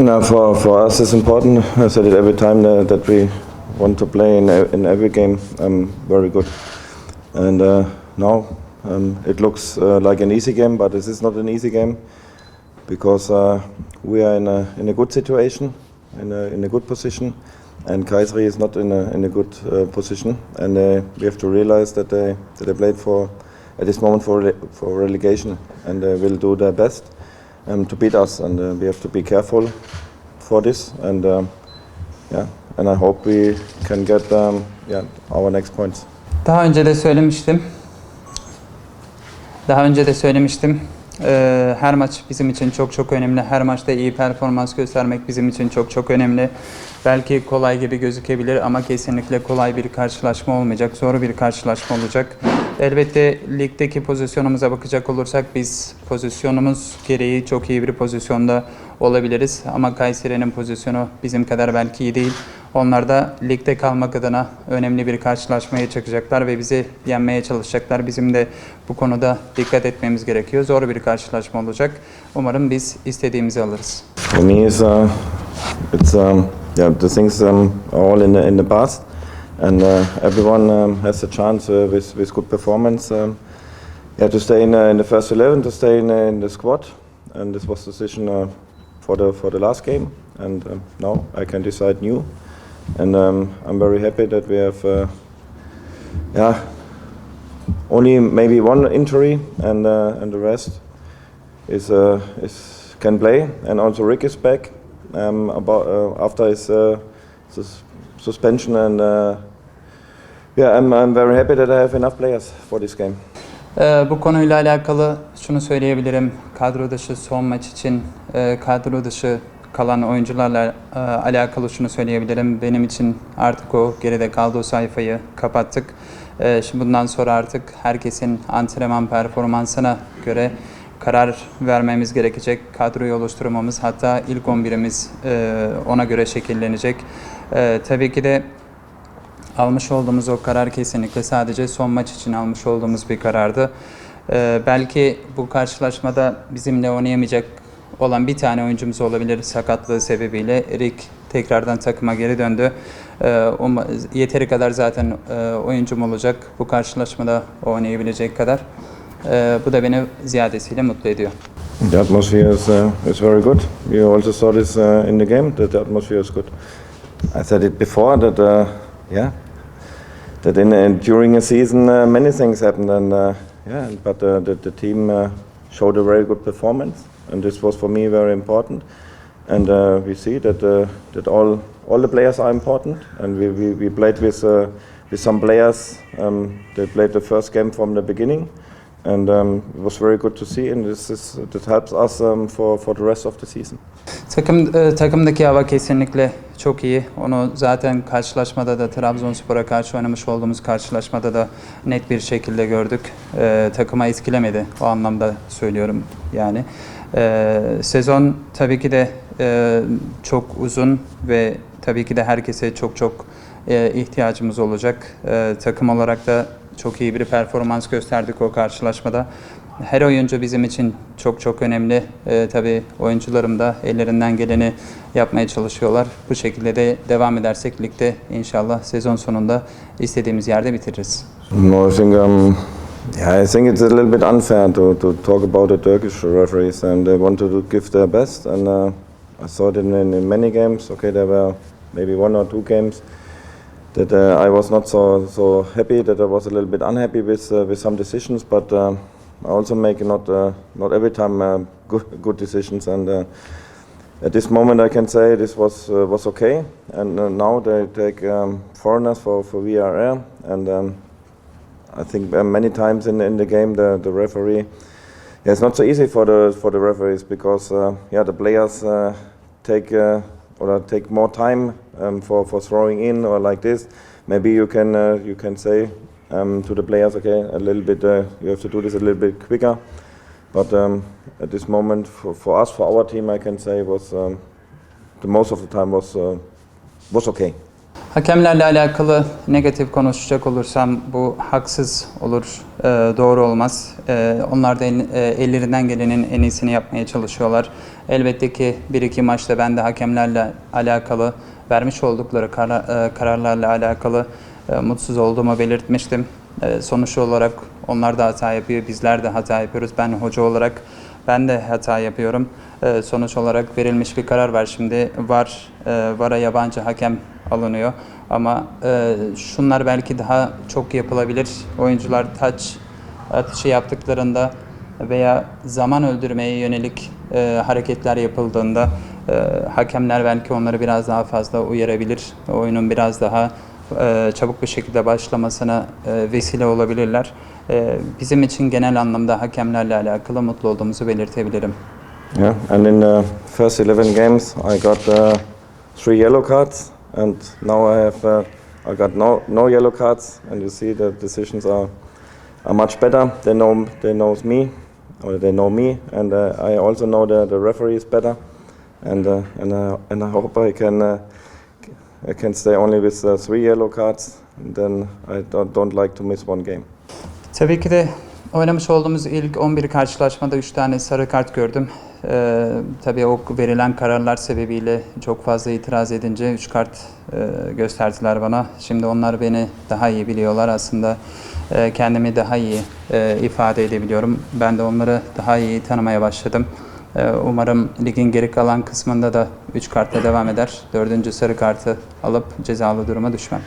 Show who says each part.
Speaker 1: No, for, for us it's important. I said it every time that, that we want to play in, in every game um, very good. And uh, now um, it looks uh, like an easy game, but this is not an easy game because uh, we are in a, in a good situation, in a, in a good position, and Kayseri is not in a, in a good uh, position. And uh, we have to realize that they, that they played for, at this moment for, for relegation and they will do their best um, to beat us. And uh, we have to be careful for this. And um, yeah, and I hope we can get um, yeah, our next points.
Speaker 2: Daha önce de söylemiştim. Daha önce de söylemiştim. Ee, her maç bizim için çok çok önemli. Her maçta iyi performans göstermek bizim için çok çok önemli. Belki kolay gibi gözükebilir ama kesinlikle kolay bir karşılaşma olmayacak. Zor bir karşılaşma olacak. Elbette ligdeki pozisyonumuza bakacak olursak biz pozisyonumuz gereği çok iyi bir pozisyonda olabiliriz. Ama Kayseri'nin pozisyonu bizim kadar belki iyi değil. Onlar da ligde kalmak adına önemli bir karşılaşmaya çıkacaklar ve bizi yenmeye çalışacaklar. Bizim de bu konuda dikkat etmemiz gerekiyor. Zor bir karşılaşma olacak. Umarım biz istediğimizi alırız.
Speaker 1: For me, it's, uh, it's um, yeah, the things um, all in the, in the past, and uh, everyone um, has a chance uh, with, with good performance. Um, yeah, to stay in, uh, in the first eleven, to stay in, uh, in the squad, and this was the decision uh, for the for the last game. And um, now I can decide new, and um, I'm very happy that we have. Uh, yeah, only maybe one injury, and uh, and the rest is uh, is can play, and also Rick is back um, about uh, after his uh, sus- suspension, and uh, yeah, I'm I'm very happy that I have enough players for this game.
Speaker 2: Ee, bu konuyla alakalı şunu söyleyebilirim. Kadro dışı son maç için e, kadro dışı kalan oyuncularla e, alakalı şunu söyleyebilirim. Benim için artık o geride kaldı o sayfayı kapattık. E, şimdi bundan sonra artık herkesin antrenman performansına göre karar vermemiz gerekecek. Kadroyu oluşturmamız hatta ilk 11'imiz e, ona göre şekillenecek. E, tabii ki de Almış olduğumuz o karar kesinlikle sadece son maç için almış olduğumuz bir karardı. Ee, belki bu karşılaşmada bizimle oynayamayacak olan bir tane oyuncumuz olabilir sakatlığı sebebiyle. Rick tekrardan takıma geri döndü. Ee, ma- yeteri kadar zaten e, oyuncum olacak bu karşılaşmada oynayabilecek kadar. Ee, bu da beni ziyadesiyle mutlu ediyor.
Speaker 1: The atmosphere is uh, is very good. You also saw this uh, in the game that the atmosphere is good. I said it before that uh, yeah that in uh, during a season uh, many things happen and uh, yeah but uh, the, the team uh, showed a very good performance and this was for me very important and uh, we see that uh, that all all the players are important and we, we, we played with uh, with some players um, they played the first game from the beginning and um, it was very good to see and this is that helps us um, for, for the rest of the season.
Speaker 2: Takım e, takımdaki hava kesinlikle çok iyi. Onu zaten karşılaşmada da Trabzonspor'a karşı oynamış olduğumuz karşılaşmada da net bir şekilde gördük. E, takıma etkilemedi o anlamda söylüyorum yani. E, sezon tabii ki de e, çok uzun ve tabii ki de herkese çok çok e, ihtiyacımız olacak. E, takım olarak da çok iyi bir performans gösterdik o karşılaşmada. Her oyuncu bizim için çok çok önemli. Ee, tabii oyuncularım da ellerinden geleni yapmaya çalışıyorlar. Bu şekilde de devam edersek ligde inşallah sezon sonunda istediğimiz yerde bitiririz.
Speaker 1: No, I think um, yeah, I think it's a little bit unfair to, to talk about the Turkish referees, and they wanted to give their best. And uh, I saw it in, in, many games. Okay, there were maybe one or two games that uh, I was not so so happy. That I was a little bit unhappy with uh, with some decisions, but. Uh, I also make not uh, not every time uh, good good decisions, and at this moment I can say this was was okay. And now they take um, foreigners for for VRR, and um, I think uh, many times in in the game the the referee. Yeah, it's not so easy for the for the referees because uh, yeah the players uh, take uh, or take more time um, for for throwing in or like this. Maybe you can uh, you can say um, to the players, okay, a little bit uh, you have to do this a little bit quicker. But um, at this moment, for, for us, for our team, I can say was um, the most of the time was was okay.
Speaker 2: Hakemlerle alakalı negatif konuşacak olursam bu haksız olur, e, doğru olmaz. E, onlar da el- e, ellerinden gelenin en iyisini yapmaya çalışıyorlar. Elbette ki bir iki maçta ben de hakemlerle alakalı vermiş oldukları kara- e, kararlarla alakalı e, mutsuz olduğumu belirtmiştim. E, sonuç olarak onlar da hata yapıyor, bizler de hata yapıyoruz. Ben hoca olarak ben de hata yapıyorum. Ee, sonuç olarak verilmiş bir karar var şimdi. Var, e, VAR'a yabancı hakem alınıyor. Ama e, şunlar belki daha çok yapılabilir. Oyuncular taç atışı yaptıklarında veya zaman öldürmeye yönelik e, hareketler yapıldığında e, hakemler belki onları biraz daha fazla uyarabilir. Oyunun biraz daha e, çabuk bir şekilde başlamasına e, vesile olabilirler. E, bizim için genel anlamda hakemlerle alakalı mutlu olduğumuzu belirtebilirim.
Speaker 1: Yeah, and in the first 11 games, I got uh, three yellow cards, and now I have uh, I got no no yellow cards, and you see the decisions are are much better. They know they knows me, or they know me, and uh, I also know the the referees better, and uh, and uh, and I hope I can. Uh, I can stay only with uh, three yellow cards, and then I don't, don't like to miss one game.
Speaker 2: Tabii ki de oynamış olduğumuz ilk 11 karşılaşmada 3 tane sarı kart gördüm. Ee, tabii o verilen kararlar sebebiyle çok fazla itiraz edince 3 kart e, gösterdiler bana. Şimdi onlar beni daha iyi biliyorlar. Aslında e, kendimi daha iyi e, ifade edebiliyorum. Ben de onları daha iyi tanımaya başladım. E, umarım ligin geri kalan kısmında da 3 kartla devam eder. Dördüncü sarı kartı alıp cezalı duruma düşmem.